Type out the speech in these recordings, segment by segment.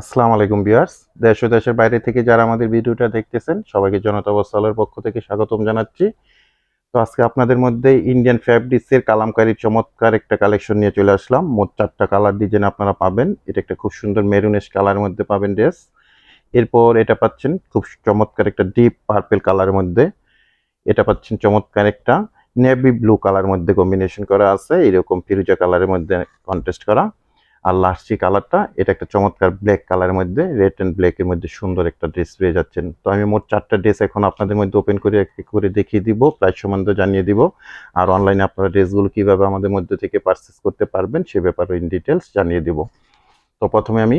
আসসালামু আলাইকুম বিয়ার্স দেশ ও দেশের বাইরে থেকে যারা আমাদের ভিডিওটা দেখতেছেন, সবাইকে জনতা বস্ত্রালয়ের পক্ষ থেকে স্বাগতম জানাচ্ছি। তো আজকে আপনাদের মধ্যে ইন্ডিয়ান ফ্যাব্রিক্সের কালামকারী চমৎকার একটা কালেকশন নিয়ে চলে আসলাম। মোট চারটা কালার ডিজাইন আপনারা পাবেন। এটা একটা খুব সুন্দর মেরুনেশ কালারের মধ্যে পাবেন ড্রেস এরপর এটা পাচ্ছেন খুব চমৎকার একটা ডিপ পার্পেল কালারের মধ্যে। এটা পাচ্ছেন চমৎকার একটা নেভি ব্লু কালার মধ্যে কম্বিনেশন করা আছে। এরকম ফিরুজা কালারের মধ্যে কন্টেস্ট করা। আর লাস্ট কালারটা, এটা একটা চমৎকার ব্ল্যাক কালারের মধ্যে রেড অ্যান্ড ব্ল্যাকের মধ্যে সুন্দর একটা ড্রেস পেয়ে যাচ্ছেন। তো আমি মোট চারটা ড্রেস এখন আপনাদের মধ্যে ওপেন করে একটি করে দেখিয়ে দিব প্রাইস সম্বন্ধে জানিয়ে দিব। আর অনলাইনে আপনারা ড্রেসগুলো কীভাবে আমাদের মধ্যে থেকে পারচেস করতে পারবেন, সে ব্যাপারে ইন ডিটেলস জানিয়ে দিব। তো প্রথমে আমি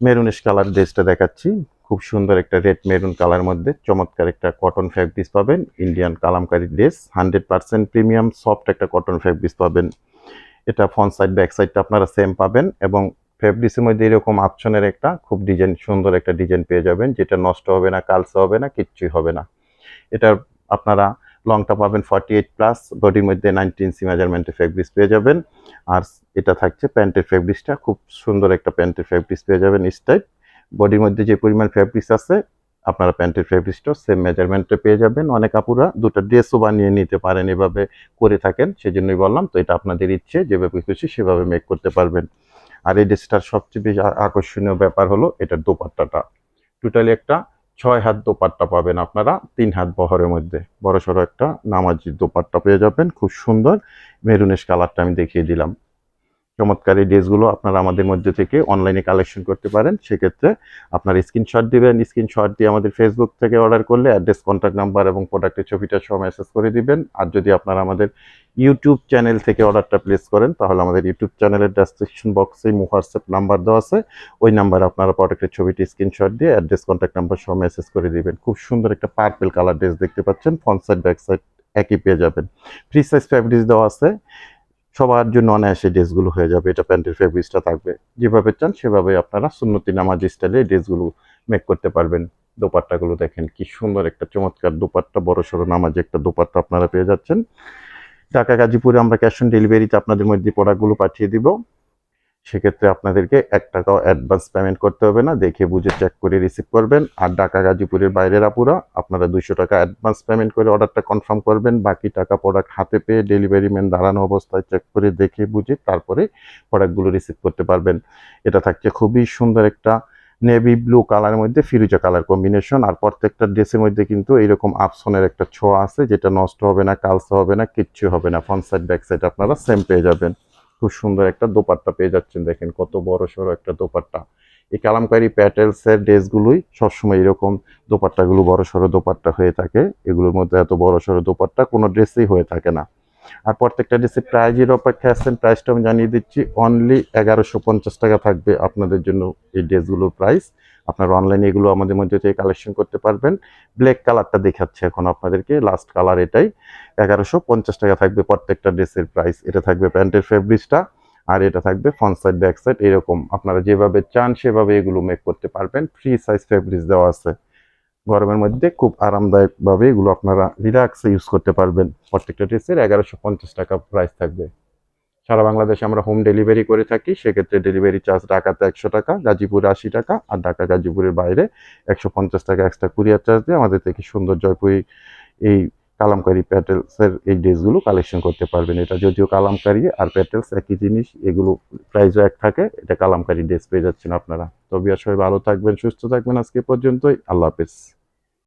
মেরুনিশ কালার ড্রেসটা দেখাচ্ছি। খুব সুন্দর একটা রেড মেরুন কালার মধ্যে চমৎকার একটা কটন ফ্যাব্রিক্স পাবেন Indian kalamkari dress hundred percent premium soft একটা কটন ফ্যাব্রিক্স পাবেন। এটা ফ্রন্ট সাইড ব্যাক সাইডটা আপনারা সেম পাবেন এবং ফেব্রিক্সের মধ্যে এরকম আপশনের একটা খুব ডিজাইন সুন্দর একটা ডিজাইন পেয়ে যাবেন, যেটা নষ্ট হবে না কালসে হবে না, কিচ্ছুই হবে না। এটার আপনারা লংটা পাবেন ফর্টি এইট প্লাস বডির মধ্যে নাইনটি ইঞ্চি মেজারমেন্টের ফেব্রিক্স পেয়ে যাবেন। আর এটা থাকছে প্যান্টের ফেব্রিক্সটা খুব সুন্দর একটা প্যান্টের ফেব্রিক্স পেয়ে যাবেন স্টাইপ বডির মধ্যে যে পরিমাণ ফেব্রিক্স আছে আপনারা প্যান্টের ফেব্রিক্সটাও সেম মেজারমেন্টে পেয়ে যাবেন। অনেক আপুরা দুটো ড্রেসও বানিয়ে নিতে পারেন, এভাবে করে থাকেন, সেজন্যই বললাম, তো এটা আপনাদের ইচ্ছে, যেভাবে খুশি সেভাবে মেক করতে পারবেন। আর এই ড্রেসটার সবচেয়ে বেশি আকর্ষণীয় ব্যাপার হলো এটার দোপাট্টাটা। টোটালি একটা ছয় হাত দোপাট্টা পাবেন আপনারা, তিন হাত বহরের মধ্যে। বড় সড়ো একটা নামাজি দোপাট্টা পেয়ে যাবেন, খুব সুন্দর। মেরুনেশ কালারটা আমি দেখিয়ে দিলাম। চমৎকার এই ড্রেসগুলো আপনারা আমাদের মধ্যে থেকে অনলাইনে কালেকশন করতে পারেন। সেক্ষেত্রে আপনার স্ক্রিনশট দিবেন স্ক্রিনশট দিয়ে আমাদের ফেসবুক থেকে অর্ডার করলে অ্যাড্রেস কন্ট্যাক্ট নাম্বার এবং প্রোডাক্টের ছবিটা সহ মেসেজ করে দিবেন। আর যদি আপনারা আমাদের ইউটিউব চ্যানেল থেকে অর্ডারটা প্লেস করেন, তাহলে আমাদের ইউটিউব চ্যানেলের ডেসক্রিপশন বক্সে হোয়াটসঅ্যাপ নাম্বার দেওয়া আছে। ওই নাম্বারে আপনারা প্রোডাক্টের ছবিটি স্ক্রিনশট দিয়ে অ্যাড্রেস কন্ট্যাক্ট নাম্বার সহ মেসেজ করে দিবেন। খুব সুন্দর একটা পার্পেল কালার ড্রেস দেখতে পাচ্ছেন। ফ্রন্ট সাইড ব্যাক সাইড একই পেয়ে যাবেন। ফ্রি সাইজ ফ্যাব্রিক্স দেওয়া আছে। সবার জন্য অনায়াসে ড্রেসগুলো হয়ে যাবে। এটা প্যান্টের ফেব্রিক্সটা থাকবে। যেভাবে চান সেভাবে আপনারা সুন্নতি নামাজ স্টাইলে ড্রেসগুলো মেক করতে পারবেন। দোপাট্টাগুলো দেখেন কি সুন্দর একটা চমৎকার দোপাট্টা, বড় সড়ো নামাজে একটা দোপাট্টা আপনারা পেয়ে যাচ্ছেন। ঢাকা, গাজীপুরে আমরা ক্যাশ অন ডেলিভারিতে আপনাদের মধ্যে প্রোডাক্টগুলো পাঠিয়ে দিব। সেক্ষেত্রে আপনাদেরকে এক টাকাও অ্যাডভান্স পেমেন্ট করতে হবে না। দেখে বুঝে চেক করে রিসিভ করবেন। আর ঢাকা গাজীপুরের বাইরের আপুরা, আপনারা দুইশো টাকা অ্যাডভান্স পেমেন্ট করে অর্ডারটা কনফার্ম করবেন। বাকি টাকা প্রোডাক্ট হাতে পেয়ে ডেলিভারি ম্যান দাঁড়ানো অবস্থায় চেক করে দেখে বুঝে তারপরে প্রোডাক্টগুলো রিসিভ করতে পারবেন। এটা থাকছে খুবই সুন্দর একটা নেভি ব্লু কালারের মধ্যে ফিরুজা কালার কম্বিনেশন আর প্রত্যেকটা ড্রেসের মধ্যে কিন্তু এইরকম আপসনের একটা ছোঁয়া আছে, যেটা নষ্ট হবে না, কালসে হবে না, কিচ্ছু হবে না। ফ্রন্ট সাইড ব্যাক সাইড আপনারা সেম পেয়ে যাবেন। খুব সুন্দর একটা দোপাট্টা পেয়ে যাচ্ছেন। দেখেন কত বড় সড়ো একটা দোপাট্টা। এই কালামকারী প্যাটেলসের ড্রেসগুলোই সবসময় এরকম দোপাট্টাগুলো বড় সড়ো দোপাট্টা হয়ে থাকে। এগুলোর মধ্যে এত বড় সড়ো দোপাট্টা কোনো ড্রেসেই হয়ে থাকে না। আর প্রত্যেকটা ড্রেসের প্রাইজের অপেক্ষা আছেন। প্রাইসটা আমি জানিয়ে দিচ্ছি অনলি এগারোশো পঞ্চাশ টাকা থাকবে আপনাদের জন্য এই ড্রেসগুলোর প্রাইস আপনারা অনলাইনে এগুলো আমাদের মধ্যে থেকে কালেকশন করতে পারবেন। ব্ল্যাক কালারটা দেখাচ্ছে এখন আপনাদেরকে লাস্ট কালার এটাই। এগারোশো পঞ্চাশ টাকা থাকবে প্রত্যেকটা ড্রেসের প্রাইস এটা থাকবে প্যান্টের ফেব্রিক্সটা আর এটা থাকবে ফ্রন্ট সাইড ব্যাক সাইড এরকম। আপনারা যেভাবে চান সেভাবে এগুলো মেক করতে পারবেন। ফ্রি সাইজ ফেব্রিক্স দেওয়া আছে। গরমের মধ্যে খুব আরামদায়কভাবে এগুলো আপনারা রিল্যাক্সে ইউজ করতে পারবেন। প্রত্যেকটা ড্রেসের এগারোশো পঞ্চাশ টাকা প্রাইস থাকবে। সারা বাংলাদেশে আমরা হোম ডেলিভারি করে থাকি, সেক্ষেত্রে ডেলিভারি চার্জ ঢাকাতে একশো টাকা, গাজীপুরে আশি টাকা আর ঢাকা গাজীপুরের বাইরে একশো পঞ্চাশ টাকা এক্সট্রা কুরিয়ার চার্জ দিয়ে আমাদের থেকে সুন্দর জয়পুরি এই কালামকারি প্যাটেলসের এই ড্রেসগুলো কালেকশন করতে পারবেন। এটা যদিও কালামকারি আর প্যাটেলস একই জিনিস, এগুলো প্রাইসও এক থাকে, এটা কালামকারি ড্রেস পেয়ে যাচ্ছেন আপনারা। তবে সবাই ভালো থাকবেন, সুস্থ থাকবেন আজকে পর্যন্তই, আল্লাহ হাফেজ।